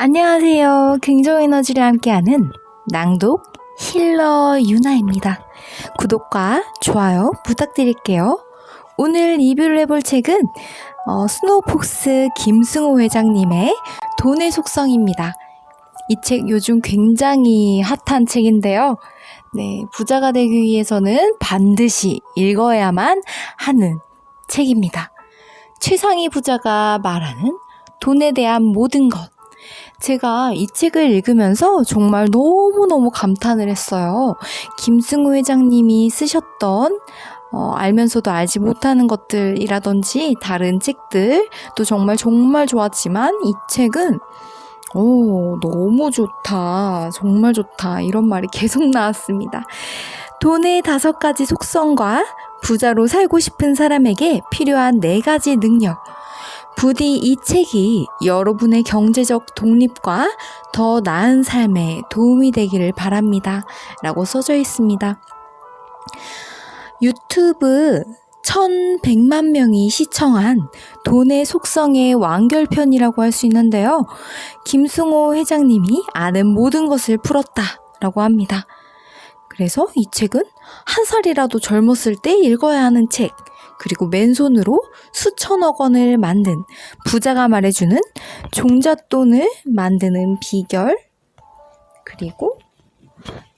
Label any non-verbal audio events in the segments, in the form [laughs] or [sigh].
안녕하세요. 긍정 에너지를 함께하는 낭독 힐러 유나입니다. 구독과 좋아요 부탁드릴게요. 오늘 리뷰를 해볼 책은 어, 스노우폭스 김승호 회장님의 돈의 속성입니다. 이 책 요즘 굉장히 핫한 책인데요. 네, 부자가 되기 위해서는 반드시 읽어야만 하는 책입니다. 최상위 부자가 말하는 돈에 대한 모든 것. 제가 이 책을 읽으면서 정말 너무너무 감탄을 했어요. 김승우 회장님이 쓰셨던 어, 알면서도 알지 못하는 것들이라든지 다른 책들 또 정말 정말 좋았지만 이 책은 오, 너무 좋다. 정말 좋다. 이런 말이 계속 [laughs] 나왔습니다. 돈의 다섯 가지 속성과 부자로 살고 싶은 사람에게 필요한 네 가지 능력. 부디 이 책이 여러분의 경제적 독립과 더 나은 삶에 도움이 되기를 바랍니다. 라고 써져 있습니다. 유튜브 1100만 명이 시청한 돈의 속성의 완결편이라고 할 수 있는데요. 김승호 회장님이 아는 모든 것을 풀었다. 라고 합니다. 그래서 이 책은 한 살이라도 젊었을 때 읽어야 하는 책, 그리고 맨손으로 수천억 원을 만든 부자가 말해주는 종잣돈을 만드는 비결, 그리고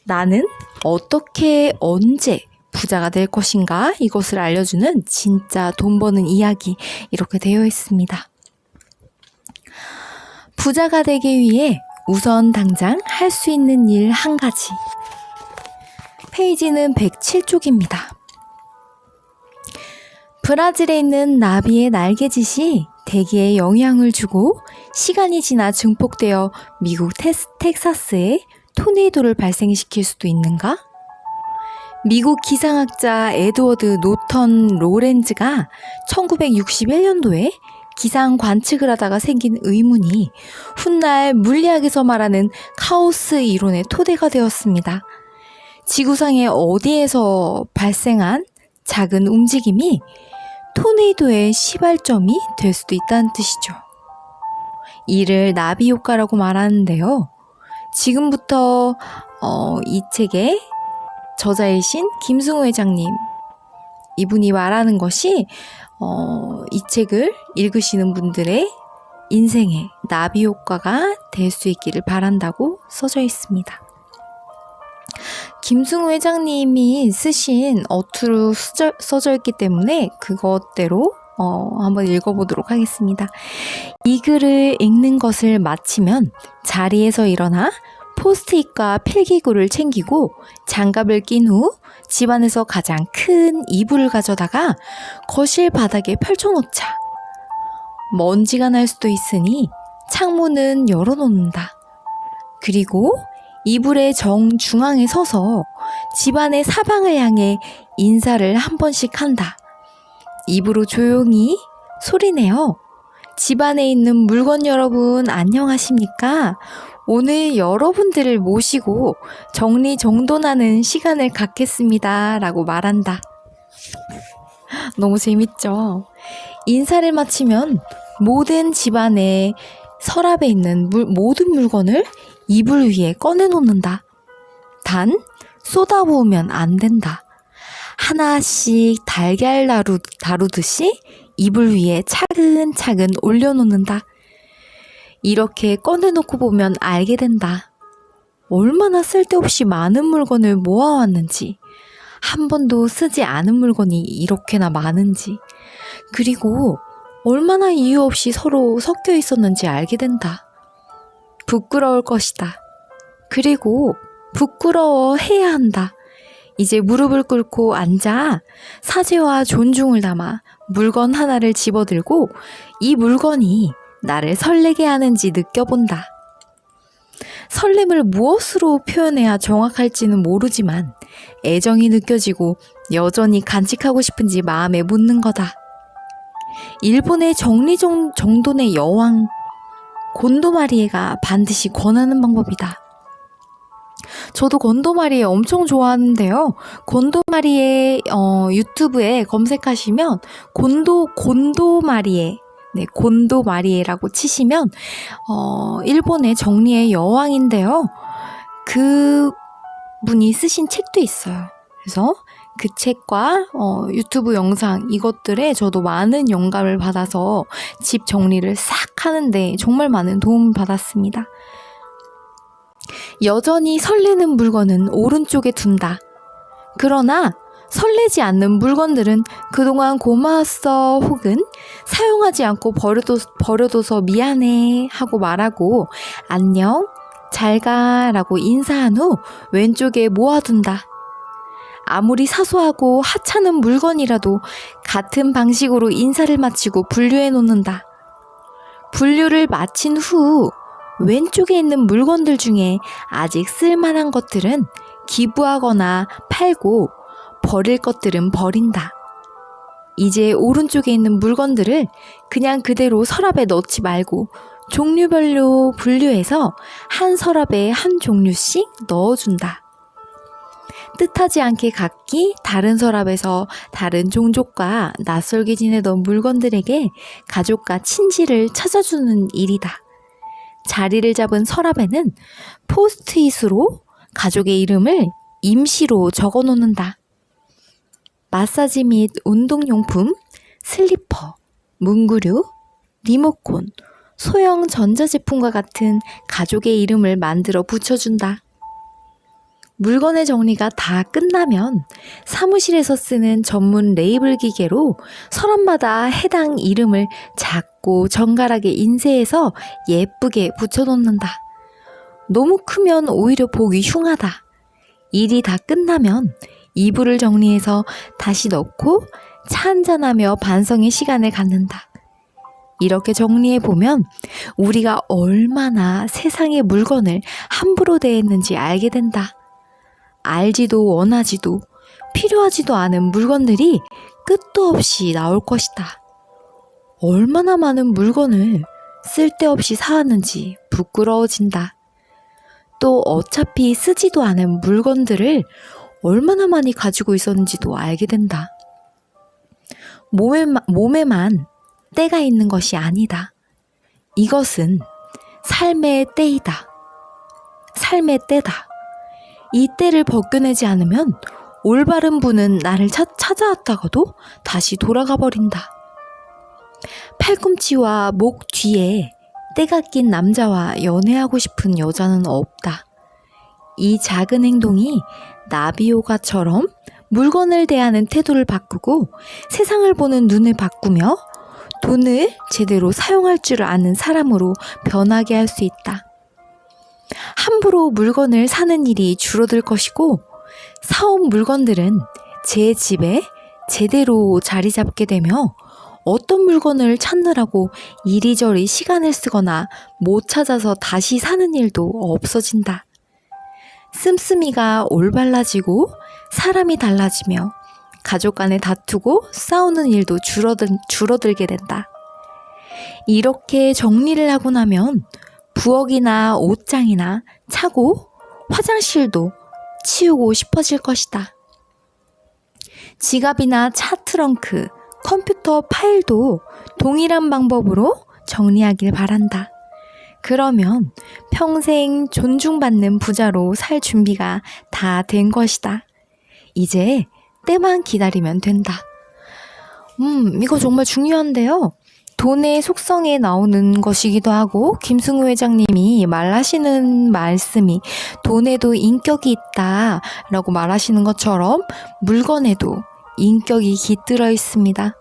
나는 어떻게 언제 부자가 될 것인가 이것을 알려주는 진짜 돈 버는 이야기 이렇게 되어 있습니다. 부자가 되기 위해 우선 당장 할 수 있는 일 한 가지. 페이지는 107쪽입니다. 브라질에 있는 나비의 날개짓이 대기에 영향을 주고 시간이 지나 증폭되어 미국 테스, 텍사스에 토네이도를 발생시킬 수도 있는가? 미국 기상학자 에드워드 노턴 로렌즈가 1961년도에 기상 관측을 하다가 생긴 의문이 훗날 물리학에서 말하는 카오스 이론의 토대가 되었습니다. 지구상의 어디에서 발생한 작은 움직임이 토네이도의 시발점이 될 수도 있다는 뜻이죠. 이를 나비 효과라고 말하는데요. 지금부터 어, 이 책의 저자이신 김승호 회장님 이분이 말하는 것이 어, 이 책을 읽으시는 분들의 인생의 나비 효과가 될 수 있기를 바란다고 써져 있습니다. 김승우 회장님이 쓰신 어투로 써져, 써져 있기 때문에 그것대로 어, 한번 읽어보도록 하겠습니다. 이 글을 읽는 것을 마치면 자리에서 일어나 포스트잇과 필기구를 챙기고 장갑을 낀 후 집안에서 가장 큰 이불을 가져다가 거실 바닥에 펼쳐놓자. 먼지가 날 수도 있으니 창문은 열어놓는다. 그리고 이불의 정중앙에 서서 집안의 사방을 향해 인사를 한 번씩 한다. 입으로 조용히 소리내어 집안에 있는 물건 여러분 안녕하십니까? 오늘 여러분들을 모시고 정리정돈하는 시간을 갖겠습니다. 라고 말한다. [laughs] 너무 재밌죠? 인사를 마치면 모든 집안의 서랍에 있는 물, 모든 물건을 이불 위에 꺼내놓는다. 단, 쏟아부으면 안 된다. 하나씩 달걀 다루, 다루듯이 이불 위에 차근차근 올려놓는다. 이렇게 꺼내놓고 보면 알게 된다. 얼마나 쓸데없이 많은 물건을 모아왔는지, 한 번도 쓰지 않은 물건이 이렇게나 많은지, 그리고 얼마나 이유 없이 서로 섞여 있었는지 알게 된다. 부끄러울 것이다. 그리고 부끄러워 해야 한다. 이제 무릎을 꿇고 앉아 사죄와 존중을 담아 물건 하나를 집어들고 이 물건이 나를 설레게 하는지 느껴본다. 설렘을 무엇으로 표현해야 정확할지는 모르지만 애정이 느껴지고 여전히 간직하고 싶은지 마음에 묻는 거다. 일본의 정리정돈의 여왕 곤도마리에가 반드시 권하는 방법이다. 저도 곤도마리에 엄청 좋아하는데요. 곤도마리에 어, 유튜브에 검색하시면 곤도 곤도마리에 네, 곤도 마리에라고 치시면 어, 일본의 정리의 여왕인데요. 그 분이 쓰신 책도 있어요. 그래서 그 책과 어, 유튜브 영상 이것들에 저도 많은 영감을 받아서 집 정리를 싹 하는데 정말 많은 도움을 받았습니다. 여전히 설레는 물건은 오른쪽에 둔다. 그러나 설레지 않는 물건들은 그동안 고마웠어 혹은 사용하지 않고 버려둬, 버려둬서 미안해 하고 말하고 안녕, 잘 가라고 인사한 후 왼쪽에 모아둔다. 아무리 사소하고 하찮은 물건이라도 같은 방식으로 인사를 마치고 분류해 놓는다. 분류를 마친 후 왼쪽에 있는 물건들 중에 아직 쓸만한 것들은 기부하거나 팔고 버릴 것들은 버린다. 이제 오른쪽에 있는 물건들을 그냥 그대로 서랍에 넣지 말고 종류별로 분류해서 한 서랍에 한 종류씩 넣어준다. 뜻하지 않게 각기 다른 서랍에서 다른 종족과 낯설게 지내던 물건들에게 가족과 친지를 찾아주는 일이다. 자리를 잡은 서랍에는 포스트잇으로 가족의 이름을 임시로 적어 놓는다. 마사지 및 운동용품, 슬리퍼, 문구류, 리모콘, 소형 전자제품과 같은 가족의 이름을 만들어 붙여준다. 물건의 정리가 다 끝나면 사무실에서 쓰는 전문 레이블 기계로 서랍마다 해당 이름을 작고 정갈하게 인쇄해서 예쁘게 붙여놓는다. 너무 크면 오히려 보기 흉하다. 일이 다 끝나면 이불을 정리해서 다시 넣고 차 한잔하며 반성의 시간을 갖는다. 이렇게 정리해 보면 우리가 얼마나 세상의 물건을 함부로 대했는지 알게 된다. 알지도 원하지도 필요하지도 않은 물건들이 끝도 없이 나올 것이다. 얼마나 많은 물건을 쓸데없이 사왔는지 부끄러워진다. 또 어차피 쓰지도 않은 물건들을 얼마나 많이 가지고 있었는지도 알게 된다. 몸에만, 몸에만 때가 있는 것이 아니다. 이것은 삶의 때이다. 삶의 때다. 이 때를 벗겨내지 않으면 올바른 분은 나를 차, 찾아왔다가도 다시 돌아가 버린다. 팔꿈치와 목 뒤에 때가 낀 남자와 연애하고 싶은 여자는 없다. 이 작은 행동이 나비효가처럼 물건을 대하는 태도를 바꾸고 세상을 보는 눈을 바꾸며 돈을 제대로 사용할 줄 아는 사람으로 변하게 할 수 있다. 함부로 물건을 사는 일이 줄어들 것이고 사온 물건들은 제 집에 제대로 자리 잡게 되며 어떤 물건을 찾느라고 이리저리 시간을 쓰거나 못 찾아서 다시 사는 일도 없어진다. 씀씀이가 올발라지고 사람이 달라지며 가족 간에 다투고 싸우는 일도 줄어들, 줄어들게 된다. 이렇게 정리를 하고 나면 부엌이나 옷장이나 차고 화장실도 치우고 싶어질 것이다. 지갑이나 차 트렁크, 컴퓨터 파일도 동일한 방법으로 정리하길 바란다. 그러면 평생 존중받는 부자로 살 준비가 다 된 것이다. 이제 때만 기다리면 된다. 음, 이거 정말 중요한데요. 돈의 속성에 나오는 것이기도 하고 김승우 회장님이 말하시는 말씀이 돈에도 인격이 있다라고 말하시는 것처럼 물건에도 인격이 깃들어 있습니다.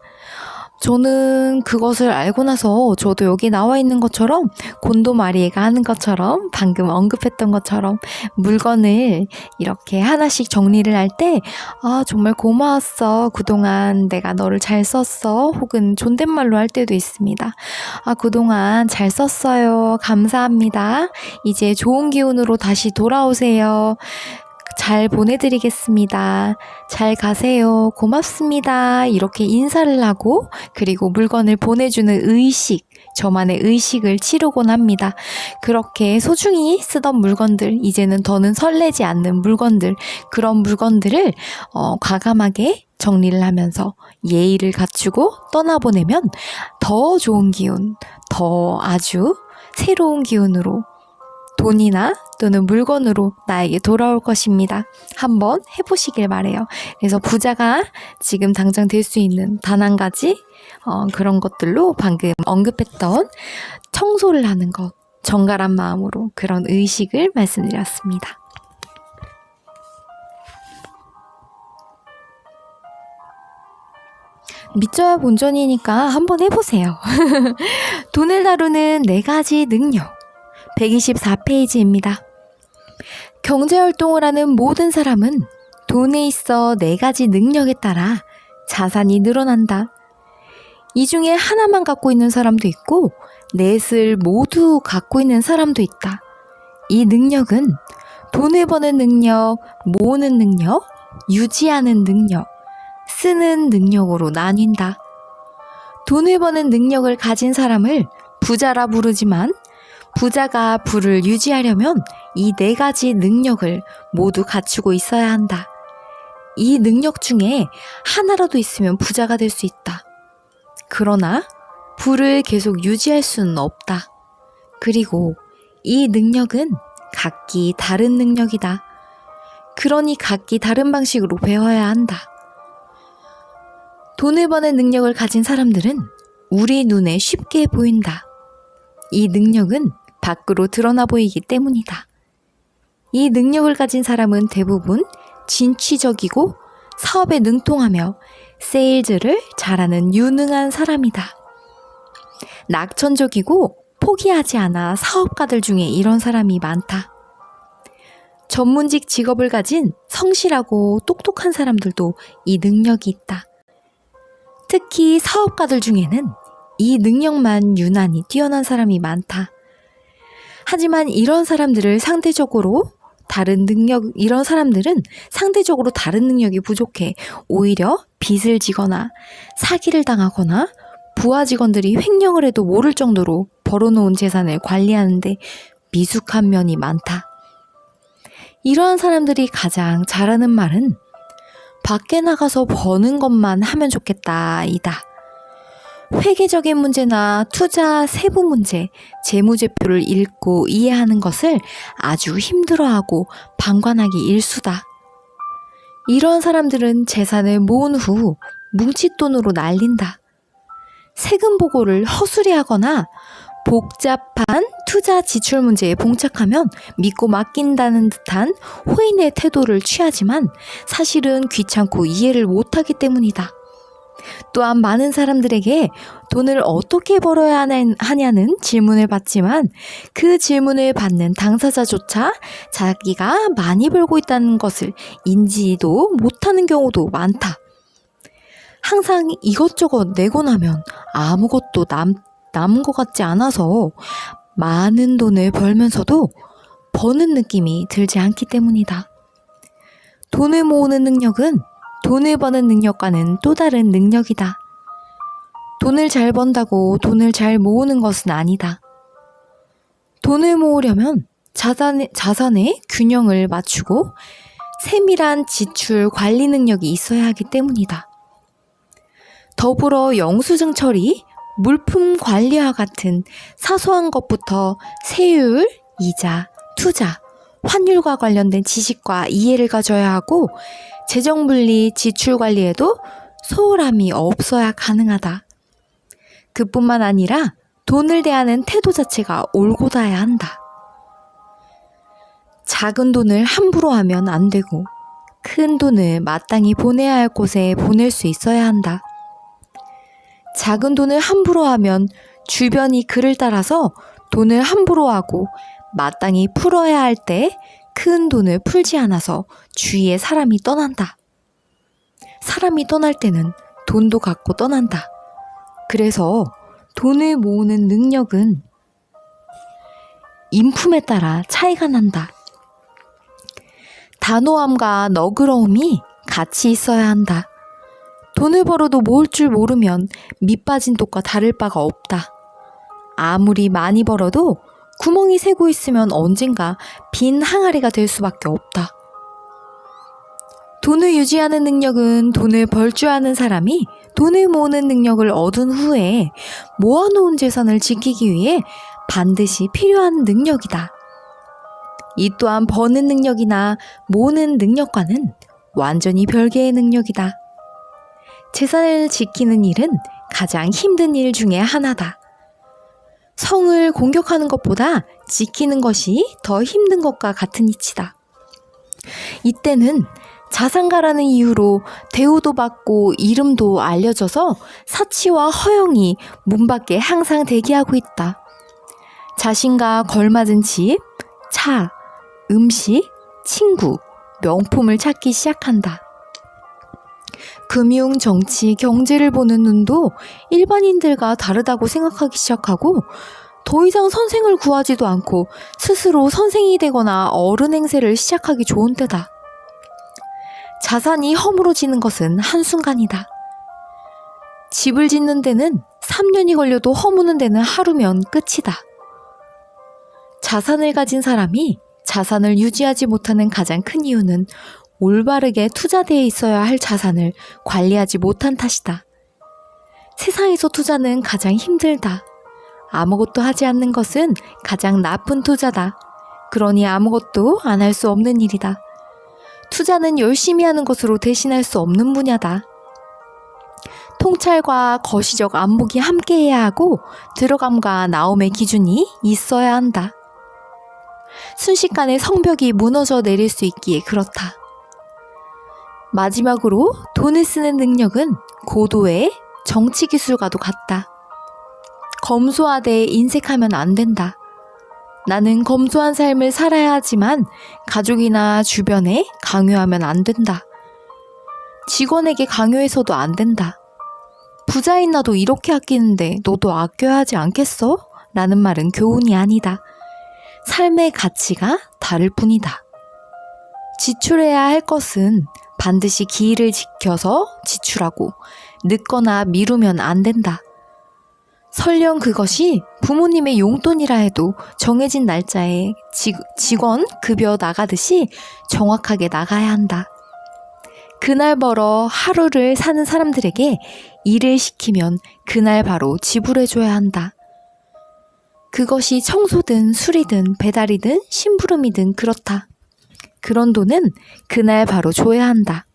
저는 그것을 알고 나서 저도 여기 나와 있는 것처럼 곤도 마리에가 하는 것처럼 방금 언급했던 것처럼 물건을 이렇게 하나씩 정리를 할 때 아, 정말 고마웠어. 그동안 내가 너를 잘 썼어. 혹은 존댓말로 할 때도 있습니다. 아, 그동안 잘 썼어요. 감사합니다. 이제 좋은 기운으로 다시 돌아오세요. 잘 보내드리겠습니다. 잘 가세요. 고맙습니다. 이렇게 인사를 하고 그리고 물건을 보내주는 의식, 저만의 의식을 치르곤 합니다. 그렇게 소중히 쓰던 물건들, 이제는 더는 설레지 않는 물건들, 그런 물건들을 어, 과감하게 정리를 하면서 예의를 갖추고 떠나보내면 더 좋은 기운, 더 아주 새로운 기운으로 돈이나 또는 물건으로 나에게 돌아올 것입니다. 한번 해보시길 바래요. 그래서 부자가 지금 당장 될 수 있는 단 한 가지 어, 그런 것들로 방금 언급했던 청소를 하는 것, 정갈한 마음으로 그런 의식을 말씀드렸습니다. 믿져야 본전이니까 한번 해보세요. [laughs] 돈을 다루는 네 가지 능력. 124페이지입니다. 경제활동을 하는 모든 사람은 돈에 있어 네 가지 능력에 따라 자산이 늘어난다. 이 중에 하나만 갖고 있는 사람도 있고, 넷을 모두 갖고 있는 사람도 있다. 이 능력은 돈을 버는 능력, 모으는 능력, 유지하는 능력, 쓰는 능력으로 나뉜다. 돈을 버는 능력을 가진 사람을 부자라 부르지만 부자가 부를 유지하려면 이 네 가지 능력을 모두 갖추고 있어야 한다. 이 능력 중에 하나라도 있으면 부자가 될 수 있다. 그러나 부를 계속 유지할 수는 없다. 그리고 이 능력은 각기 다른 능력이다. 그러니 각기 다른 방식으로 배워야 한다. 돈을 버는 능력을 가진 사람들은 우리 눈에 쉽게 보인다. 이 능력은 밖으로 드러나 보이기 때문이다. 이 능력을 가진 사람은 대부분 진취적이고 사업에 능통하며 세일즈를 잘하는 유능한 사람이다. 낙천적이고 포기하지 않아 사업가들 중에 이런 사람이 많다. 전문직 직업을 가진 성실하고 똑똑한 사람들도 이 능력이 있다. 특히 사업가들 중에는 이 능력만 유난히 뛰어난 사람이 많다. 하지만 이런 사람들을 상대적으로 다른 능력, 이런 사람들은 상대적으로 다른 능력이 부족해 오히려 빚을 지거나 사기를 당하거나 부하 직원들이 횡령을 해도 모를 정도로 벌어놓은 재산을 관리하는데 미숙한 면이 많다. 이러한 사람들이 가장 잘하는 말은 밖에 나가서 버는 것만 하면 좋겠다, 이다. 회계적인 문제나 투자 세부 문제, 재무제표를 읽고 이해하는 것을 아주 힘들어하고 방관하기 일수다. 이런 사람들은 재산을 모은 후 뭉칫돈으로 날린다. 세금 보고를 허술히 하거나 복잡한 투자 지출 문제에 봉착하면 믿고 맡긴다는 듯한 호인의 태도를 취하지만 사실은 귀찮고 이해를 못하기 때문이다. 또한 많은 사람들에게 돈을 어떻게 벌어야 하냐는 질문을 받지만 그 질문을 받는 당사자조차 자기가 많이 벌고 있다는 것을 인지도 못하는 경우도 많다. 항상 이것저것 내고 나면 아무것도 남, 남은 것 같지 않아서 많은 돈을 벌면서도 버는 느낌이 들지 않기 때문이다. 돈을 모으는 능력은 돈을 버는 능력과는 또 다른 능력이다. 돈을 잘 번다고 돈을 잘 모으는 것은 아니다. 돈을 모으려면 자산의, 자산의 균형을 맞추고 세밀한 지출 관리 능력이 있어야 하기 때문이다. 더불어 영수증 처리, 물품 관리와 같은 사소한 것부터 세율, 이자, 투자, 환율과 관련된 지식과 이해를 가져야 하고 재정 분리, 지출 관리에도 소홀함이 없어야 가능하다. 그뿐만 아니라 돈을 대하는 태도 자체가 올곧아야 한다. 작은 돈을 함부로 하면 안 되고 큰 돈을 마땅히 보내야 할 곳에 보낼 수 있어야 한다. 작은 돈을 함부로 하면 주변이 그를 따라서 돈을 함부로 하고 마땅히 풀어야 할 때 큰 돈을 풀지 않아서 주위에 사람이 떠난다. 사람이 떠날 때는 돈도 갖고 떠난다. 그래서 돈을 모으는 능력은 인품에 따라 차이가 난다. 단호함과 너그러움이 같이 있어야 한다. 돈을 벌어도 모을 줄 모르면 밑 빠진 독과 다를 바가 없다. 아무리 많이 벌어도 구멍이 새고 있으면 언젠가 빈 항아리가 될 수밖에 없다. 돈을 유지하는 능력은 돈을 벌줄 아는 사람이 돈을 모으는 능력을 얻은 후에 모아놓은 재산을 지키기 위해 반드시 필요한 능력이다. 이 또한 버는 능력이나 모으는 능력과는 완전히 별개의 능력이다. 재산을 지키는 일은 가장 힘든 일 중에 하나다. 성을 공격하는 것보다 지키는 것이 더 힘든 것과 같은 이치다. 이때는 자산가라는 이유로 대우도 받고 이름도 알려져서 사치와 허영이 문 밖에 항상 대기하고 있다. 자신과 걸맞은 집, 차, 음식, 친구, 명품을 찾기 시작한다. 금융, 정치, 경제를 보는 눈도 일반인들과 다르다고 생각하기 시작하고 더 이상 선생을 구하지도 않고 스스로 선생이 되거나 어른 행세를 시작하기 좋은 때다. 자산이 허물어지는 것은 한순간이다. 집을 짓는 데는 3년이 걸려도 허무는 데는 하루면 끝이다. 자산을 가진 사람이 자산을 유지하지 못하는 가장 큰 이유는 올바르게 투자되어 있어야 할 자산을 관리하지 못한 탓이다. 세상에서 투자는 가장 힘들다. 아무것도 하지 않는 것은 가장 나쁜 투자다. 그러니 아무것도 안 할 수 없는 일이다. 투자는 열심히 하는 것으로 대신할 수 없는 분야다. 통찰과 거시적 안목이 함께해야 하고 들어감과 나옴의 기준이 있어야 한다. 순식간에 성벽이 무너져 내릴 수 있기에 그렇다. 마지막으로 돈을 쓰는 능력은 고도의 정치 기술과도 같다. 검소하되 인색하면 안 된다. 나는 검소한 삶을 살아야 하지만 가족이나 주변에 강요하면 안 된다. 직원에게 강요해서도 안 된다. 부자인 나도 이렇게 아끼는데 너도 아껴야 하지 않겠어? 라는 말은 교훈이 아니다. 삶의 가치가 다를 뿐이다. 지출해야 할 것은 반드시 기일을 지켜서 지출하고 늦거나 미루면 안 된다. 설령 그것이 부모님의 용돈이라 해도 정해진 날짜에 직, 직원 급여 나가듯이 정확하게 나가야 한다. 그날 벌어 하루를 사는 사람들에게 일을 시키면 그날 바로 지불해줘야 한다. 그것이 청소든 술이든 배달이든 심부름이든 그렇다. 그런 돈은 그날 바로 줘야 한다.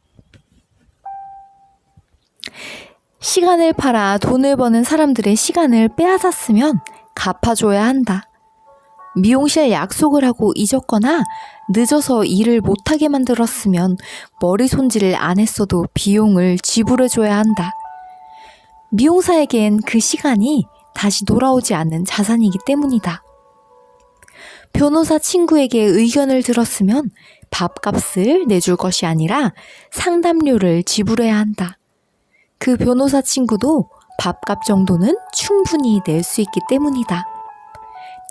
시간을 팔아 돈을 버는 사람들의 시간을 빼앗았으면 갚아줘야 한다. 미용실 약속을 하고 잊었거나 늦어서 일을 못하게 만들었으면 머리 손질을 안 했어도 비용을 지불해줘야 한다. 미용사에겐 그 시간이 다시 돌아오지 않는 자산이기 때문이다. 변호사 친구에게 의견을 들었으면 밥값을 내줄 것이 아니라 상담료를 지불해야 한다. 그 변호사 친구도 밥값 정도는 충분히 낼 수 있기 때문이다.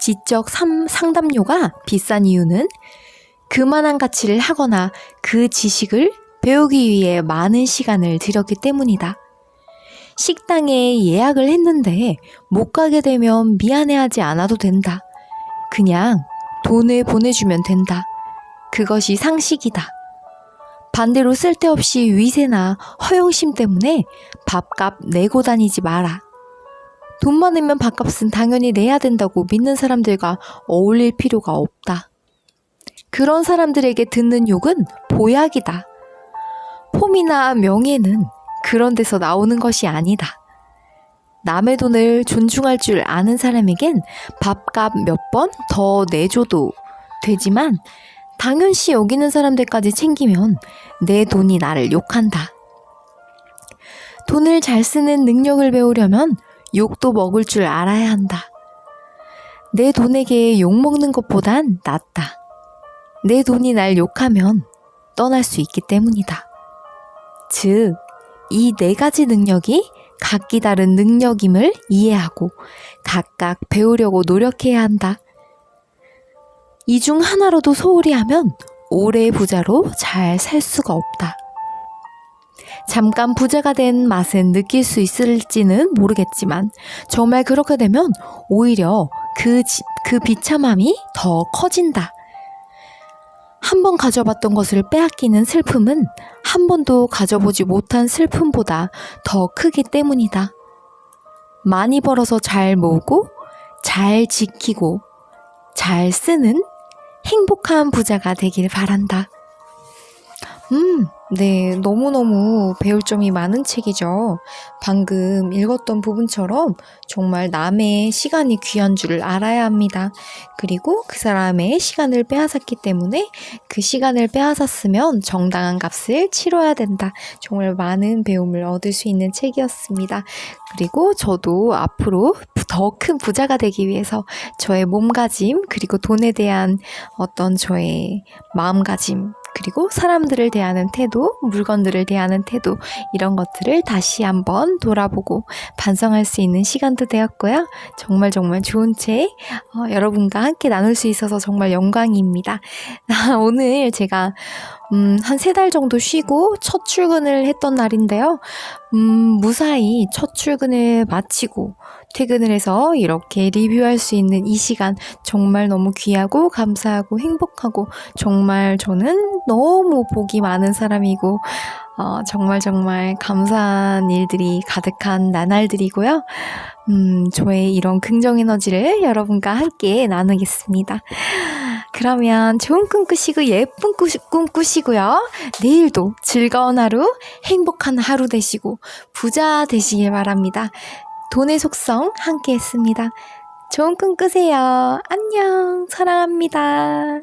지적 상담료가 비싼 이유는 그만한 가치를 하거나 그 지식을 배우기 위해 많은 시간을 들였기 때문이다. 식당에 예약을 했는데 못 가게 되면 미안해하지 않아도 된다. 그냥 돈을 보내주면 된다. 그것이 상식이다. 반대로 쓸데없이 위세나 허영심 때문에 밥값 내고 다니지 마라. 돈 많으면 밥값은 당연히 내야 된다고 믿는 사람들과 어울릴 필요가 없다. 그런 사람들에게 듣는 욕은 보약이다. 폼이나 명예는 그런 데서 나오는 것이 아니다. 남의 돈을 존중할 줄 아는 사람에겐 밥값 몇 번 더 내줘도 되지만 당연시 여기는 사람들까지 챙기면 내 돈이 나를 욕한다. 돈을 잘 쓰는 능력을 배우려면 욕도 먹을 줄 알아야 한다. 내 돈에게 욕 먹는 것보단 낫다. 내 돈이 날 욕하면 떠날 수 있기 때문이다. 즉, 이 네 가지 능력이 각기 다른 능력임을 이해하고 각각 배우려고 노력해야 한다. 이 중 하나로도 소홀히 하면 오래 부자로 잘 살 수가 없다. 잠깐 부자가 된 맛은 느낄 수 있을지는 모르겠지만 정말 그렇게 되면 오히려 그, 지- 그 비참함이 더 커진다. 한 번 가져봤던 것을 빼앗기는 슬픔은 한 번도 가져보지 못한 슬픔보다 더 크기 때문이다. 많이 벌어서 잘 모으고, 잘 지키고, 잘 쓰는 행복한 부자가 되길 바란다. 음, 네. 너무너무 배울 점이 많은 책이죠. 방금 읽었던 부분처럼 정말 남의 시간이 귀한 줄을 알아야 합니다. 그리고 그 사람의 시간을 빼앗았기 때문에 그 시간을 빼앗았으면 정당한 값을 치러야 된다. 정말 많은 배움을 얻을 수 있는 책이었습니다. 그리고 저도 앞으로 더 큰 부자가 되기 위해서 저의 몸가짐, 그리고 돈에 대한 어떤 저의 마음가짐, 그리고 사람들을 대하는 태도, 물건들을 대하는 태도, 이런 것들을 다시 한번 돌아보고 반성할 수 있는 시간도 되었고요. 정말 정말 좋은 책, 어, 여러분과 함께 나눌 수 있어서 정말 영광입니다. [laughs] 오늘 제가, 음, 한 세 달 정도 쉬고 첫 출근을 했던 날인데요. 음, 무사히 첫 출근을 마치고 퇴근을 해서 이렇게 리뷰할 수 있는 이 시간 정말 너무 귀하고 감사하고 행복하고 정말 저는 너무 복이 많은 사람이고 어, 정말 정말 감사한 일들이 가득한 나날들이고요. 음, 저의 이런 긍정 에너지를 여러분과 함께 나누겠습니다. 그러면 좋은 꿈 꾸시고 예쁜 꾸- 꿈 꾸시고요. 내일도 즐거운 하루, 행복한 하루 되시고 부자 되시길 바랍니다. 돈의 속성 함께 했습니다. 좋은 꿈 꾸세요. 안녕. 사랑합니다.